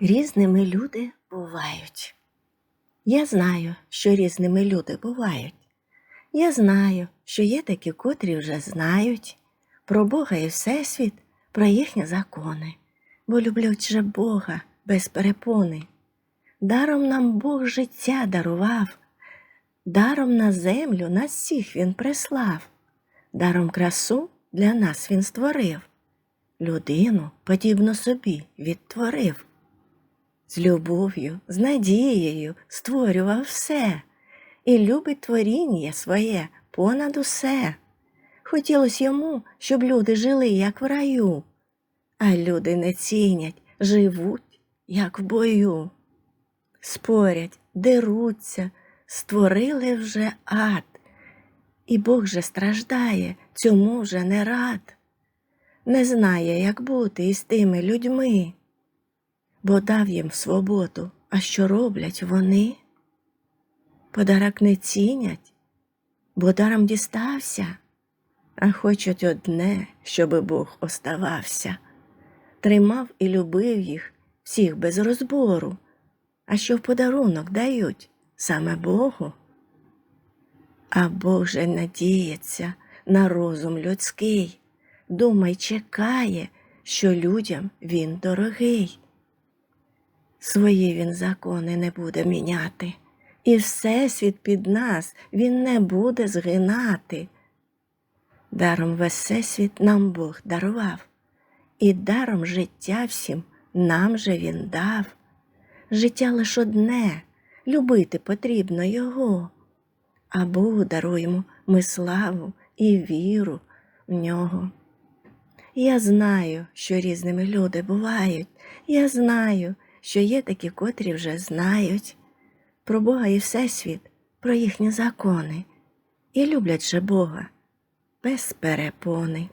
Різними люди бувають. Я знаю, що різними люди бувають. Я знаю, що є такі, котрі вже знають про Бога і Всесвіт, про їхні закони, бо люблять же Бога без перепони. Даром нам Бог життя дарував, даром на землю нас всіх Він прислав, даром красу для нас Він створив, людину подібно собі відтворив. З любов'ю, з надією створював все і любить творіння своє понад усе. Хотілося йому, щоб люди жили, як в раю, а люди не цінять, живуть, як в бою. Спорять, деруться, створили вже ад, і Бог же страждає, цьому вже не рад, не знає, як бути із тими людьми бо дав їм свободу, а що роблять вони? Подарок не цінять, бо даром дістався, а хочуть одне, щоби Бог оставався, тримав і любив їх всіх без розбору, а що в подарунок дають саме Богу. А Бог же надіється на розум людський, думай, чекає, що людям він дорогий. Свої він закони не буде міняти, і всесвіт під нас він не буде згинати. Даром весь всесвіт нам Бог дарував, і даром життя всім нам же він дав. Життя лиш одне, любити потрібно його, а Богу даруємо ми славу і віру в нього. Я знаю, що різними люди бувають, я знаю, що є такі, котрі вже знають про Бога і Всесвіт, про їхні закони, і люблять же Бога без перепони.